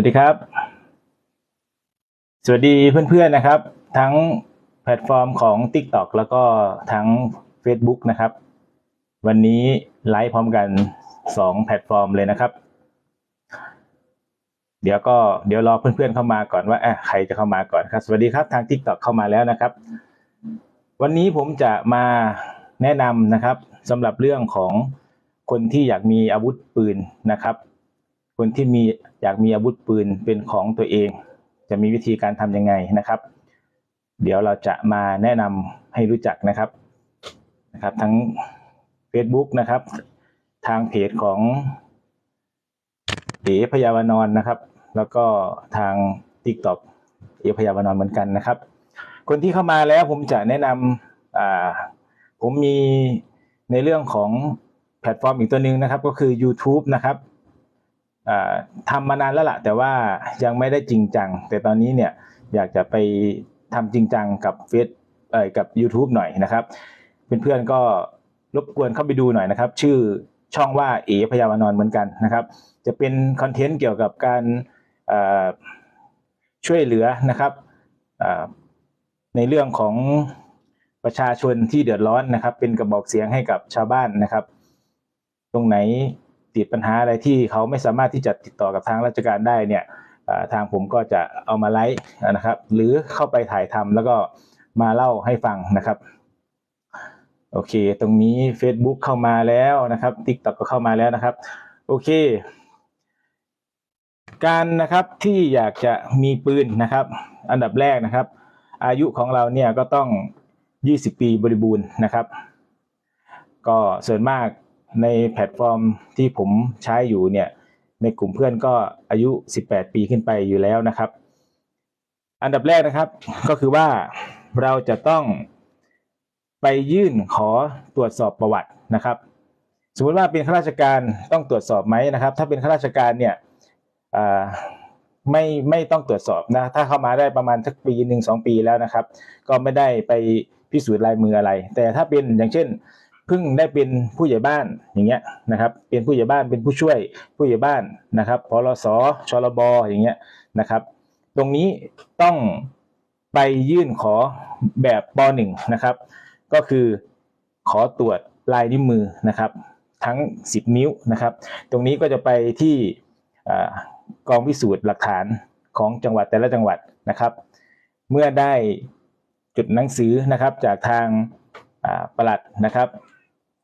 วัสดีครับ สวัสดีเพื่อนๆนะครับ ทั้งแพลตฟอร์มของ TikTok แล้วก็ทั้ง Facebook นะครับ วันนี้ไลฟ์พร้อมกัน 2 แพลตฟอร์มเลยนะครับ เดี๋ยวก็เดี๋ยวรอเพื่อนๆเข้ามาก่อนว่าเอ๊ะใครจะเข้ามาก่อนครับ สวัสดีครับทาง TikTok เข้ามาแล้วนะครับ วันนี้ผมจะมาแนะนำนะครับสำหรับเรื่องของคนที่อยากมีอาวุธปืนนะครับ คนที่มีอยากมีอาวุธปืนเป็นของตัวเอง จะมีวิธีการทำยังไงนะครับ เดี๋ยวเราจะมาแนะนำให้รู้จักนะครับนะครับ ทั้ง Facebook นะครับ ทางเพจของเอพยาวนอนนะครับ แล้วก็ทาง TikTok เอพยาวนอนเหมือนกันนะครับ คนที่เข้ามาแล้วผมจะแนะนำอ่าผมมีในเรื่องของแพลตฟอร์มอีกตัวหนึ่งนะครับ ก็คือ YouTube นะครับ ทำมานานแล้วล่ะ แต่ว่ายังไม่ได้จริงจัง แต่ตอนนี้เนี่ยอยากจะไปทำจริงจังกับเฟซเอ่อกับ YouTube หน่อยนะครับ เพื่อนๆก็รบกวนเข้าไปดูหน่อยนะครับ ชื่อช่องว่าเอพยาวนอนเหมือนกันนะครับ จะเป็นคอนเทนต์เกี่ยวกับการช่วยเหลือนะครับในเรื่องของประชาชนที่เดือดร้อนนะครับ เป็นกระบอกเสียงให้กับชาวบ้านนะครับ ตรงไหน ติดปัญหาอะไรที่เขาไม่สามารถที่จะติดต่อกับทางราชการได้เนี่ยทางผมก็จะเอามาไลฟ์นะครับ หรือเข้าไปถ่ายทำแล้วก็มาเล่าให้ฟังนะครับ โอเค ตรงนี้ Facebook เข้ามาแล้วนะครับ TikTok ก็เข้ามาแล้วนะครับ โอเค การนะครับที่อยากจะมีปืนนะครับ อันดับแรกนะครับ อายุของเราเนี่ยก็ต้อง 20 ปีบริบูรณ์นะครับ ก็ส่วนมาก ในแพลตฟอร์มที่ผมใช้อยู่เนี่ยในกลุ่มเพื่อนก็อายุ 18 ปีขึ้นไปอยู่แล้วนะครับ อันดับแรกนะครับก็คือว่าเราจะต้องไปยื่นขอตรวจสอบประวัตินะครับ สมมติว่าเป็นข้าราชการต้องตรวจสอบไหมนะครับ ถ้าเป็นข้าราชการเนี่ยไม่ไม่ต้องตรวจสอบนะถ้าเข้ามาได้ประมาณสักปีหนึ่งสองปีแล้วนะครับ ก็ไม่ได้ไปพิสูจน์ลายมืออะไร แต่ถ้าเป็นอย่างเช่น เพิ่งได้เป็นผู้ใหญ่บ้านอย่างเงี้ยนะครับ เป็นผู้ใหญ่บ้านเป็นผู้ช่วยผู้ใหญ่บ้านนะครับพลสชลบอย่างเงี้ยนะครับ ตรงนี้ต้องไปยื่นขอแบบป .1 นะครับ ก็คือขอตรวจลายนิ้วมือนะครับ ทั้ง 10 นิ้วนะครับ ตรงนี้ก็จะไปที่กองพิสูจน์หลักฐานของจังหวัดแต่ละจังหวัดนะครับ เมื่อได้จุดหนังสือนะครับจากทางอ่าปลัดนะครับ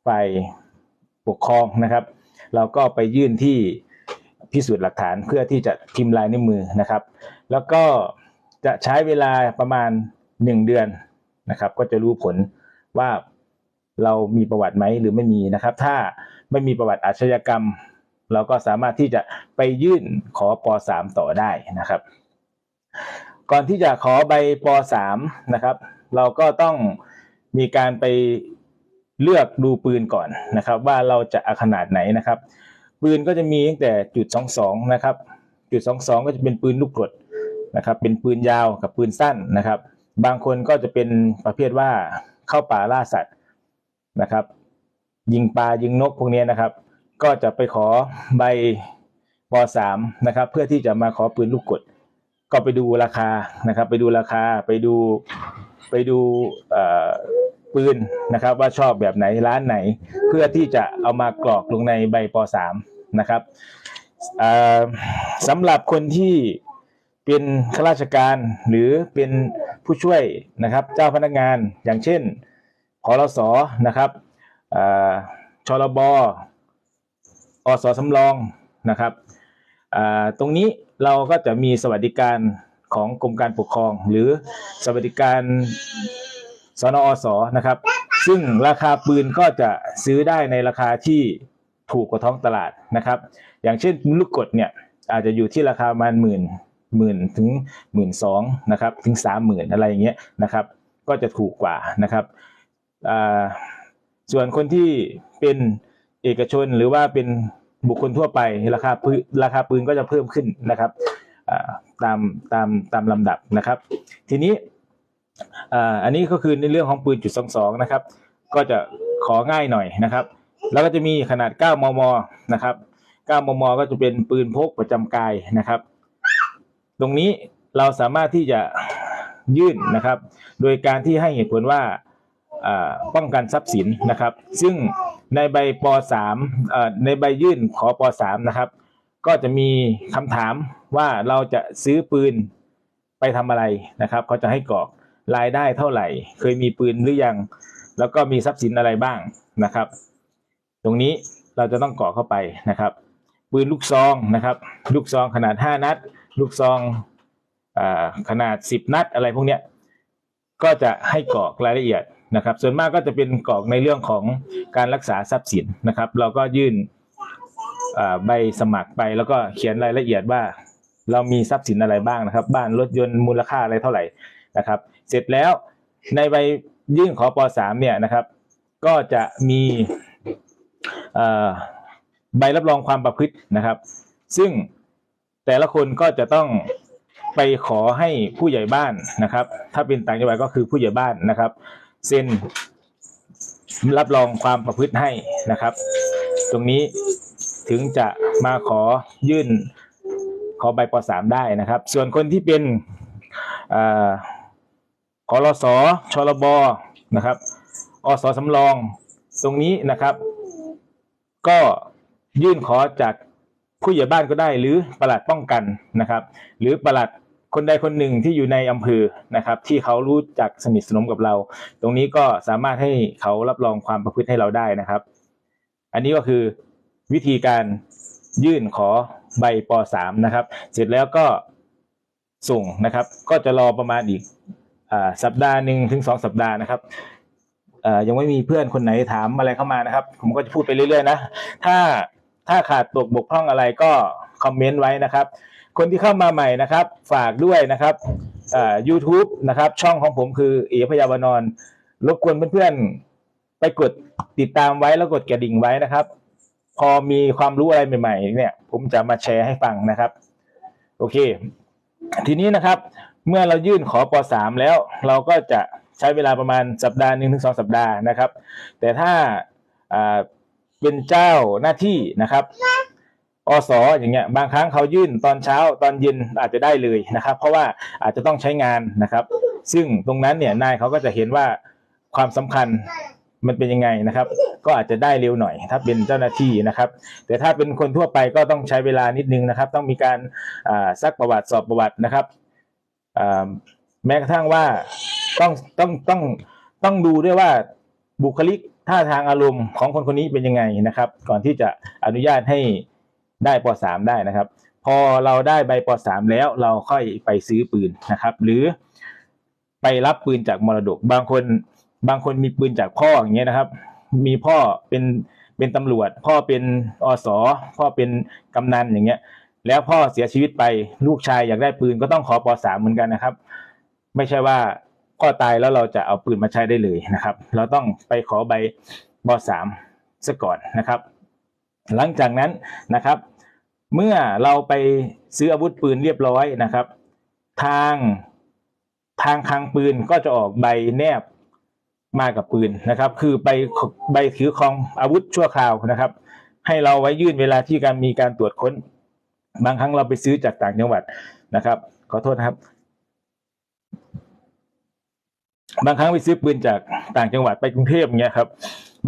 ฝ่ายปกครองนะครับ เราก็ไปยื่นที่พิสูจน์หลักฐานเพื่อที่จะพิมพ์ลายนิ้วมือนะครับ แล้วก็จะใช้เวลาประมาณ 1 เดือนนะครับ ก็จะรู้ผลว่าเรามีประวัติไหมหรือไม่มีนะครับ ถ้าไม่มีประวัติอาชญากรรม เราก็สามารถที่จะไปยื่นขอป .3 ต่อได้นะครับ ก่อนที่จะขอใบป .3 นะครับ เราก็ต้องมีการไป เลือกดูปืนก่อนนะครับ ว่าเราจะเอาขนาดไหนนะครับ ปืนก็จะมีตั้งแต่จุด22นะครับจุด22 ก็จะเป็นปืนลูกกรดนะครับเป็นปืนยาวกับปืนสั้นนะครับ บางคนก็จะเป็นประเภทว่าเข้าป่าล่าสัตว์นะครับ ยิงปลายิงนกพวกนี้นะครับ ก็จะไปขอใบป .3 นะครับ เพื่อที่จะมาขอปืนลูกกด ก็ไปดูราคานะครับ ไปดูราคาไปดูไปดูเอ่อ ปืนนะครับว่าชอบแบบไหนร้านไหน เพื่อที่จะเอามากรอกลงในใบป .3 นะครับสำหรับคนที่เป็นข้าราชการหรือเป็นผู้ช่วยนะครับเจ้าพนักงานอย่างเช่นพลสนะครับชลบอสสำรองนะครับตรงนี้เราก็จะมีสวัสดิการของกรมการปกครอง หรือสวัสดิการ สนอสนะครับ ซึ่งราคาปืนก็จะซื้อได้ในราคาที่ถูกกว่าท้องตลาดนะครับ อย่างเช่นลูกกดเนี่ยอาจจะอยู่ที่ราคาประมาณหมื่นหมื่นถึงหมื่นสองนะครับถึงสามหมื่นอะไรอย่างเงี้ยนะครับ ก็จะถูกกว่านะครับส่วนคนที่เป็นเอกชนหรือว่าเป็นบุคคลทั่วไปราคาปืนราคาปืนก็จะเพิ่มขึ้นนะครับตามตามตามลำดับนะครับ ทีนี้ อ่าอันนี้ก็คือในเรื่องของปืนจุดสองสองนะครับ ก็จะของ่ายหน่อยนะครับ แล้วก็จะมีขนาด 9 มม นะครับ 9 มม ก็จะเป็นปืนพกประจำกายนะครับ ตรงนี้เราสามารถที่จะยื่นนะครับ โดยการที่ให้เหตุผลว่าป้องกันทรัพย์สินนะครับ ซึ่งในใบป .3 ในใบยื่นขอป .3 นะครับ ก็จะมีคำถามว่าเราจะซื้อปืนไปทำอะไรนะครับ เขาจะให้กรอก รายได้เท่าไหร่ เคยมีปืนหรือยัง แล้วก็มีทรัพย์สินอะไรบ้างนะครับ ตรงนี้เราจะต้องกรอกเข้าไปนะครับ ปืนลูกซองนะครับ ลูกซองขนาด 5 นัด ลูกซองอขนาด 10 นัดอะไรพวกเนี้ยก็จะให้กรอกรายละเอียดนะครับ ส่วนมากก็จะเป็นกรอกในเรื่องของการรักษาทรัพย์สินนะครับ เราก็ยื่นใบสมัครไปแล้วก็เขียนรายละเอียดว่า เรามีทรัพย์สินอะไรบ้างนะครับ บ้านรถยนต์มูลค่าอะไรเท่าไหร่นะครับ เสร็จแล้วในใบยื่นขอป .3 เนี่ยนะครับ ก็จะมีใบรับรองความประพฤตินะครับ ซึ่งแต่ละคนก็จะต้องไปขอให้ผู้ใหญ่บ้านนะครับ ถ้าเป็นต่างจังหวัดก็คือผู้ใหญ่บ้านนะครับเซ็นรับรองความประพฤติให้นะครับ ตรงนี้ถึงจะมาขอยื่นขอใบป .3 ได้นะครับ ส่วนคนที่เป็น เอ่อขอรสชรบนะครับอสสำรอง ตรงนี้นะครับ ก็ยื่นขอจากผู้ใหญ่บ้านก็ได้ หรือประหลัดป้องกันนะครับ หรือประหลัดคนใดคนหนึ่งที่อยู่ในอำเภอนะครับ ที่เขารู้จักสนิทสนมกับเรา ตรงนี้ก็สามารถให้เขารับรองความประพฤติให้เราได้นะครับ อันนี้ก็คือวิธีการยื่นขอใบป .3 นะครับ เสร็จแล้วก็ส่งนะครับ ก็จะรอประมาณอีก สัปดาห์หนึ่งถึงสองสัปดาห์นะครับยังไม่มีเพื่อนคนไหนถามอะไรเข้ามานะครับ ผมก็จะพูดไปเรื่อยๆนะ ถ้าถ้าขาดตกบกพร่องอะไรก็คอมเมนต์ไว้นะครับ คนที่เข้ามาใหม่นะครับ ฝากด้วยนะครับเอ่อ YouTube นะครับ ช่องของผมคือเอพยาวนอนรบกวนเพื่อนๆไปกดติดตามไว้แล้วกดกระดิ่งไว้นะครับ พอมีความรู้อะไรใหม่ ๆ เนี่ย ผมจะมาแชร์ให้ฟังนะครับ โอเค ทีนี้นะครับ เมื่อเรายื่นขอป .3 แล้วเราก็จะใช้เวลาประมาณสัปดาห์หนึ่งถึงสองสัปดาห์นะครับ แต่ถ้าเป็นเจ้าหน้าที่นะครับอสอย่างเงี้ยบางครั้งเขายื่นตอนเช้าตอนเย็นอาจจะได้เลยนะครับ เพราะว่าอาจจะต้องใช้งานนะครับ ซึ่งตรงนั้นเนี่ยนายเขาก็จะเห็นว่าความสำคัญมันเป็นยังไงนะครับ ก็อาจจะได้เร็วหน่อย ถ้าเป็นเจ้าหน้าที่นะครับ แต่ถ้าเป็นคนทั่วไปก็ต้องใช้เวลานิดนึงนะครับ ต้องมีการซักประวัติสอบประวัตินะครับ แม้กระทั่งว่าต้องต้องต้องต้องดูด้วยว่าบุคลิกท่าทางอารมณ์ของคนคนนี้เป็นยังไงนะครับ ก่อนที่จะอนุญาตให้ได้ป .3 ได้นะครับ พอเราได้ใบป .3 แล้วเราค่อยไปซื้อปืนนะครับ หรือไปรับปืนจากมรดก บางคนบางคนมีปืนจากพ่ออย่างเงี้ยนะครับ มีพ่อเป็นเป็นตำรวจ พ่อเป็นอสพ่อเป็นกำนันอย่างเงี้ย แล้วพ่อเสียชีวิตไปลูกชายอยากได้ปืนก็ต้องขอป .3 เหมือนกันนะครับ ไม่ใช่ว่าพ่อตายแล้วเราจะเอาปืนมาใช้ได้เลยนะครับ เราต้องไปขอใบป .3 ซะก่อนนะครับ หลังจากนั้นนะครับ เมื่อเราไปซื้ออาวุธปืนเรียบร้อยนะครับ ทางทางคลังปืนก็จะออกใบแนบมากับปืนนะครับ คือใบใบถือครองอาวุธชั่วคราวนะครับ ให้เราไว้ยื่นเวลาที่การมีการตรวจค้น บางครั้งเราไปซื้อจากต่างจังหวัดนะครับ ขอโทษนะครับ บางครั้งไปซื้อปืนจากต่างจังหวัดไปกรุงเทพเงี้ยครับ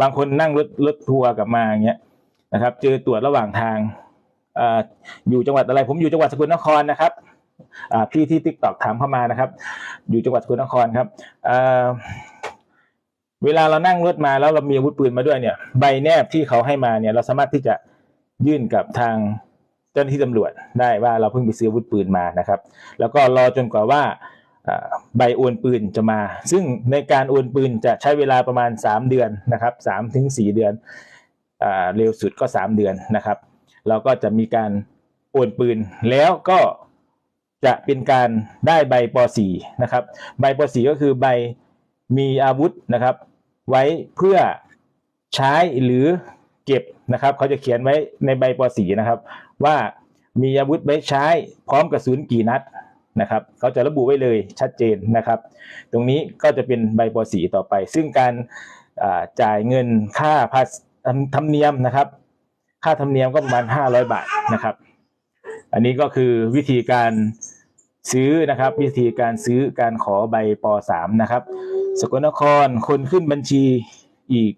บางคนนั่งรถรถทัวร์กลับมาอย่างเงี้ยนะครับ เจอตรวจระหว่างทางออยู่จังหวัดอะไร ผมอยู่จังหวัดสกลนครนะครับพี่ที่ติ๊กตอกถามเข้ามานะครับ อยู่จังหวัดสกลนครครับเวลาเรานั่งรถมาแล้วเรามีอาวุธปืนมาด้วยเนี่ย ใบแนบที่เขาให้มาเนี่ย เราสามารถที่จะยื่นกับทาง จ้าหน้าที่ตำรวจได้ว่าเราเพิ่งไปซื้ออาวุธปืนมานะครับ แล้วก็รอจนกว่าว่าใบโอนปืนจะมา ซึ่งในการโอนปืนจะใช้เวลาประมาณ 3 เดือนนะครับ3ถึง4เดือนอเร็วสุดก็ 3 เดือนนะครับ เราก็จะมีการโอนปืนแล้วก็จะเป็นการได้ใบป .4 นะครับ ใบป .4 ก็คือใบมีอาวุธนะครับ ไว้เพื่อใช้หรือ เก็บนะครับ เขาจะเขียนไว้ในใบป .4 นะครับ ว่ามีอาวุธไว้ใช้พร้อมกระสุนกี่นัดนะครับเขาจะระบุไว้เลยชัดเจนนะครับ ตรงนี้ก็จะเป็นใบป .4 ต่อไป ซึ่งการจ่ายเงินค่าภาษธรรมเนียมนะครับ ค่าธรรมเนียมก็ประมาณ 500 บาทนะครับ อันนี้ก็คือวิธีการซื้อนะครับ วิธีการซื้อการขอใบป .3 นะครับ สกลนครคนขึ้นบัญชีอีก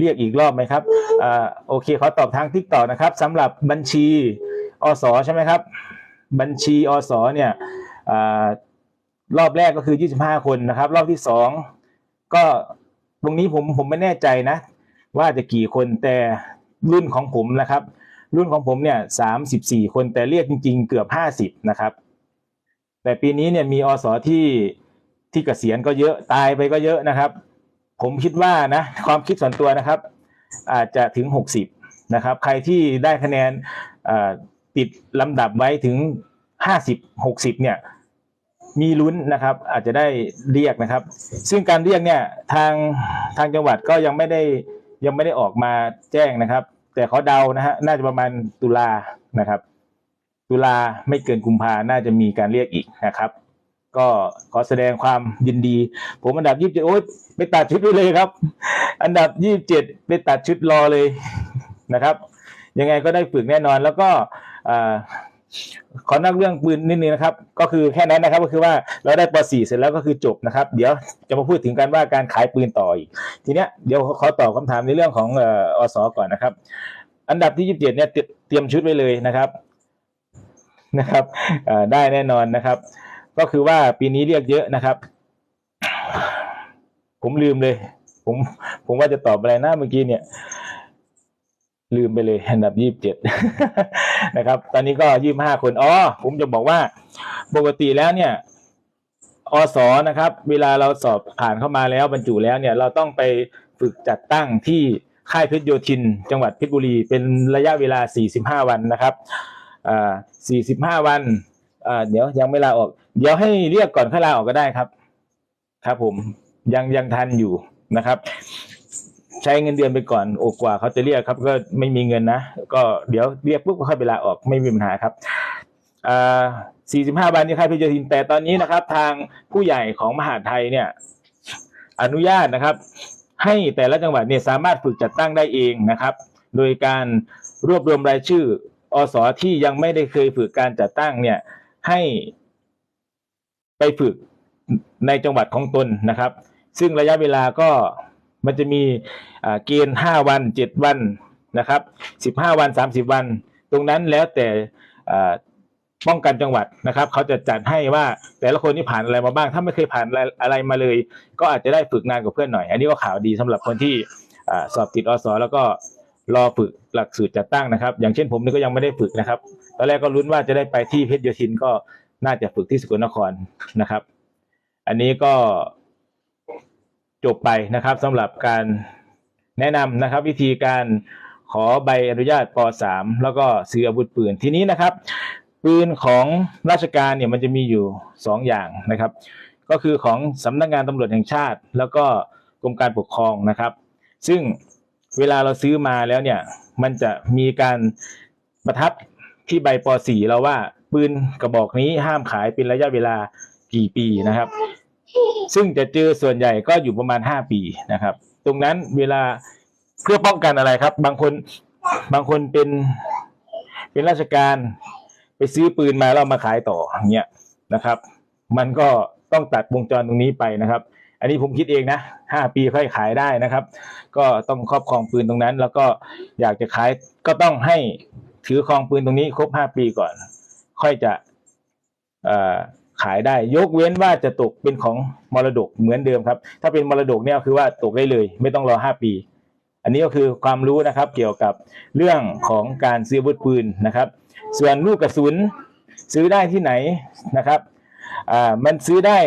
เรียกอีกรอบไหมครับอ่าโอเคขอตอบทางทิกต่อนะครับสำหรับบัญชีอสใช่ไหมครับ บัญชีอสเนี่ยอารอบแรกก็คือ 25 คนนะครับ รอบที่สองก็ตรงนี้ผมผมไม่แน่ใจนะ ว่าจะกี่คนแต่รุ่นของผมนะครับ รุ่นของผมเนี่ย34 คนแต่เรียกจริง ๆ เกือบ 50 นะครับ แต่ปีนี้เนี่ยมีอสที่ที่เกษียณก็เยอะตายไปก็เยอะนะครับ ผมคิดว่านะความคิดส่วนตัวนะครับ อาจจะถึง 60 นะครับ ใครที่ได้คะแนนติดลำดับไว้ถึง 50 60 เนี่ยมีลุ้นนะครับ อาจจะได้เรียกนะครับ ซึ่งการเรียกเนี่ยทางทางจังหวัดก็ยังไม่ได้ยังไม่ได้ออกมาแจ้งนะครับ แต่เขาเดานะฮะน่าจะประมาณตุลานะครับ ตุลาไม่เกินกุมภาน่าจะมีการเรียกอีกนะครับ ก็ขอแสดงความยินดี ผมอันดับยี่สิบเจ็ดโอ๊ยไปตัดชุดไว้เลยครับ อันดับยี่สิบเจ็ดไปตัดชุดรอเลยนะครับ ยังไงก็ได้ฝึกแน่นอนแล้วก็อขอนักเรื่องปืนนิดนึงนะครับ ก็คือแค่นั้นนะครับก็คือว่าเราได้ป .4 เสร็จแล้วก็คือจบนะครับ เดี๋ยวจะมาพูดถึงกันว่าการขายปืนต่ออีก ทีเนี้ยเดี๋ยวขอตอบคำถามในเรื่องของอ่ออสก่อนนะครับ อันดับที่ยี่สิบเจ็ดเนี่ยเตรียมชุดไว้เลยนะครับนะครับได้แน่นอนนะครับ ก็คือว่าปีนี้เรียกเยอะนะครับ ผมลืมเลย ผมผมว่าจะตอบอะไรนะเมื่อกี้เนี่ย ลืมไปเลยอันดับยี่สิบเจ็ดนะครับ ตอนนี้ก็ยี่บห้าคนอ๋อผมจะบอกว่าปกติแล้วเนี่ยอสนะครับ เวลาเราสอบผ่านเข้ามาแล้วบรรจุแล้วเนี่ย เราต้องไปฝึกจัดตั้งที่ค่ายเพชรโยธิน จังหวัดเพชรบุรี เป็นระยะเวลา 45 วันนะครับอ่า45 วันอ่าเดี๋ยวยังไม่ลาออก เดี๋ยวให้เรียกก่อนค่อยลาออกก็ได้ครับ ครับ ผมยังยังทันอยู่นะครับ ใช้เงินเดือนไปก่อนโอกว่าเขาจะเรียกครับ ก็ไม่มีเงินนะก็เดี๋ยวเรียกปุ๊บก็ค่อยไปลาออกไม่มีปัญหาครับอ่า45วันนี้ค่ายพชรโยธินแต่ตอนนี้นะครับ ทางผู้ใหญ่ของมหาไทยเนี่ย อนุญาตนะครับ ให้แต่ละจังหวัดเนี่ยสามารถฝึกจัดตั้งได้เองนะครับ โดยการรวบรวมรายชื่ออสที่ยังไม่ได้เคยฝึกการจัดตั้งเนี่ย ให้ ไปฝึกในจังหวัดของตนนะครับ ซึ่งระยะเวลาก็มันจะมีเกณฑ์ 5 วัน 7 วันนะครับ 15 วัน 30 วัน ตรงนั้นแล้วแต่ป้องกันจังหวัดนะครับ เขาจะจัดให้ว่าแต่ละคนที่ผ่านอะไรมาบ้าง ถ้าไม่เคยผ่านอะไระไรมาเลย ก็อาจจะได้ฝึกงานกับเพื่อนหน่อย อันนี้ก็ข่าวดีสำหรับคนที่อสอบติดอสแล้วก็รอฝึกหลักสูตรจัดตั้งนะครับ อย่างเช่นผมนี่ก็ยังไม่ได้ฝึกนะครับ ตอนแรกก็ลุ้นว่าจะได้ไปที่เพชรโยธินก็ น่าจะฝึกที่สกลนครนะครับ อันนี้ก็จบไปนะครับสำหรับการแนะนำนะครับ วิธีการขอใบอนุญาตป .3 แล้วก็ซื้ออาวุธปืนทีนี้นะครับ ปืนของราชการเนี่ยมันจะมีอยู่สองอย่างนะครับ ก็คือของสำนักงานตำรวจแห่งชาติ แล้วก็กรมการปกครองนะครับ ซึ่งเวลาเราซื้อมาแล้วเนี่ยมันจะมีการประทับที่ใบป .4 เราว่า ปืนกระบอกนี้ห้ามขายเป็นระยะเวลากี่ปีนะครับ ซึ่งจะเจอส่วนใหญ่ก็อยู่ประมาณ 5 ปีนะครับ ตรงนั้นเวลาเพื่อป้องกันอะไรครับ บางคนบางคนเป็นเป็นราชการไปซื้อปืนมาแล้วมาขายต่ออย่างเงี้ยนะครับ มันก็ต้องตัดวงจรตรงนี้ไปนะครับ อันนี้ผมคิดเองนะห้าปีค่อยขายได้นะครับ ก็ต้องครอบครองปืนตรงนั้น แล้วก็อยากจะขายก็ต้องให้ถือครองปืนตรงนี้ครบห้าปีก่อน ค่อยจะขายได้ยกเว้นว่าจะตกเป็นของมรดกเหมือนเดิมครับ ถ้าเป็นมรดกเนี่ยคือว่าตกได้เลย ไม่ต้องรอห้าปี อันนี้ก็คือความรู้นะครับเกี่ยวกับเรื่องของการซื้ออาวุธปืนนะครับ ส่วนลูกกระสุนซื้อได้ที่ไหนนะครับมันซื้อได้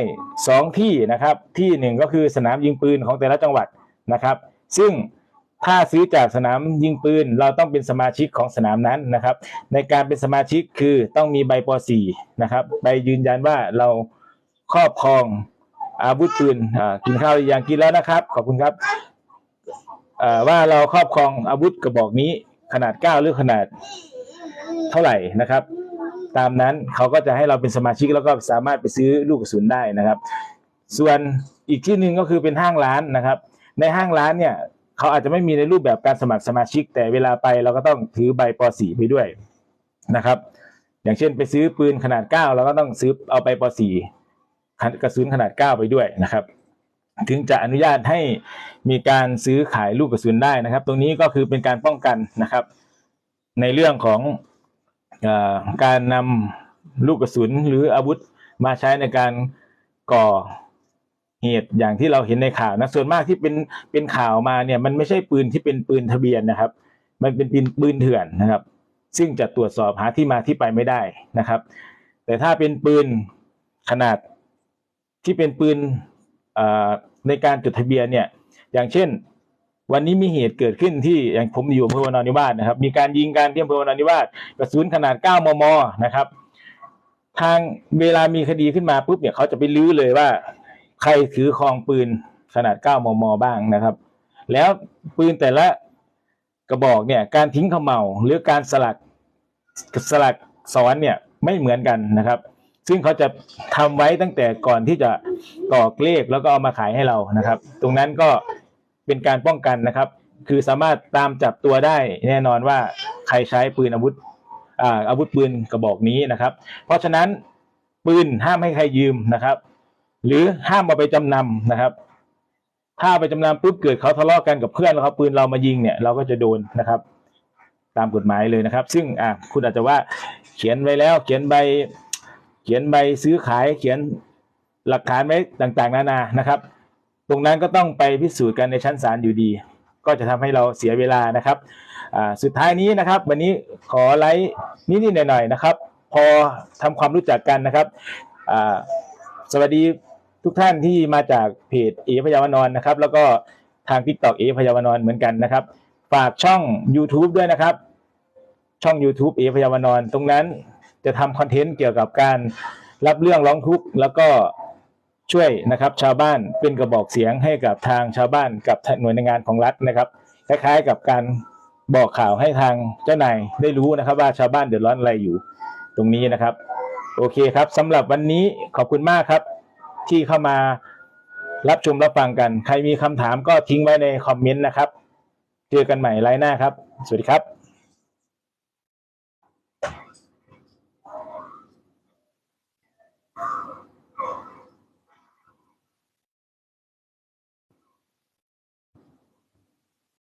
สองที่นะครับที่หนึ่งก็คือสนามยิงปืนของแต่ละจังหวัดนะครับ ซึ่ง ถ้าซื้อจากสนามยิงปืน เราต้องเป็นสมาชิกของสนามนั้นนะครับ ในการเป็นสมาชิกคือต้องมีใบป .4 นะครับใบยืนยันว่าเราครอบครองอาวุธปืนกินข้าวอยังกินแล้วนะครับ ขอบคุณครับว่าเราครอบครองอาวุธกระบอกนี้ขนาด 9 หรือขนาดเท่าไหร่นะครับ ตามนั้นเขาก็จะให้เราเป็นสมาชิกแล้วก็สามารถไปซื้อลูกกระสุนได้นะครับ ส่วนอีกที่หนึ่งก็คือเป็นห้างร้านนะครับ ในห้างร้านเนี่ย เขาอาจจะไม่มีในรูปแบบการสมัครสมาชิก แต่เวลาไปเราก็ต้องถือใบป .4 ไปด้วยนะครับ อย่างเช่นไปซื้อปืนขนาด 9 เราก็ต้องซื้อเอาไปป .4 กระสุนขนาด 9 ไปด้วยนะครับ ถึงจะอนุญาตให้มีการซื้อขายลูกกระสุนได้นะครับ ตรงนี้ก็คือเป็นการป้องกันนะครับ ในเรื่องของออการนำลูกกระสุนหรืออาวุธมาใช้ในการก่อ เหตุอย่างที่เราเห็นในข่าวนะ ส่วนมากที่เป็นเป็นข่าวมาเนี่ยมันไม่ใช่ปืนที่เป็นปืนทะเบียนนะครับ มันเป็นปืนปืนเถื่อนนะครับ ซึ่งจะตรวจสอบหาที่มาที่ไปไม่ได้นะครับ แต่ถ้าเป็นปืนขนาดที่เป็นปืนอ่อในการจดทะเบียนเนี่ย อย่างเช่น วันนี้มีเหตุเกิดขึ้นที่อย่างผมอยู่อำเภอวนอนิวาสนะครับ มีการยิงการที่อำเภอวนอนนิวาสกระสุนขนาด 9 มม นะครับ ทางเวลามีคดีขึ้นมาปุ๊บเนี่ยเขาจะไปลื้อเลยว่า ใครถือครองปืนขนาด 9 มม บ้างนะครับ แล้วปืนแต่ละกระบอกเนี่ยการทิ้งขม่าหรือการสลักสลักซ้อนเนี่ยไม่เหมือนกันนะครับ ซึ่งเขาจะทำไว้ตั้งแต่ก่อนที่จะกรอกเลขแล้วก็เอามาขายให้เรานะครับ ตรงนั้นก็เป็นการป้องกันนะครับ คือสามารถตามจับตัวได้แน่นอนว่าใครใช้ปืนอาวุธอาอาวุธปืนกระบอกนี้นะครับ เพราะฉะนั้นปืนห้ามให้ใครยืมนะครับ หรือห้ามเอาไปจำนำนะครับ ถ้าไปจำนำปุ๊บเกิดเขาทะเลาะกันกับเพื่อนแล้วเขาปืนเรามายิงเนี่ยเราก็จะโดนนะครับ ตามกฎหมายเลยนะครับ ซึ่งอะคุณอาจจะว่าเขียนไว้แล้ว เขียนใบ เขียนใบซื้อขายเขียนหลักฐานไว้ต่างๆ นานานะครับ ตรงนั้นก็ต้องไปพิสูจน์กันในชั้นศาลอยู่ดี ก็จะทำให้เราเสียเวลานะครับสุดท้ายนี้นะครับ วันนี้ขอไลฟ์นิดๆหน่อยๆนะครับ พอทำความรู้จักกันนะครับสวัสดี ทุกท่านที่มาจากเพจเอพยาวนอนนะครับ แล้วก็ทาง t ิ k t o k เอพยาวนอนเหมือนกันนะครับ ฝากช่อง YouTube ด้วยนะครับ ช่อง YouTube เอพยาวนอนตรงนั้นจะทำคอนเทนต์เกี่ยวกับการรับเรื่องร้องทุกข์แล้วก็ช่วยนะครับชาวบ้านเป็นกระบอกเสียงให้กับทางชาวบ้านกับหน่วยงานของรัฐนะครับคล้ายๆกับการบอกข่าวให้ทางเจ้านายได้รู้นะครับ ว่าชาวบ้านเดือดร้อนอะไรอยู่ตรงนี้นะครับ โอเคครับสำหรับวันนี้ขอบคุณมากครับ ที่เข้ามารับชมรับฟังกัน ใครมีคำถามก็ทิ้งไว้ในคอมเมนต์นะครับ เจอกันใหม่ไลน์หน้าครับ สวัสดีครับ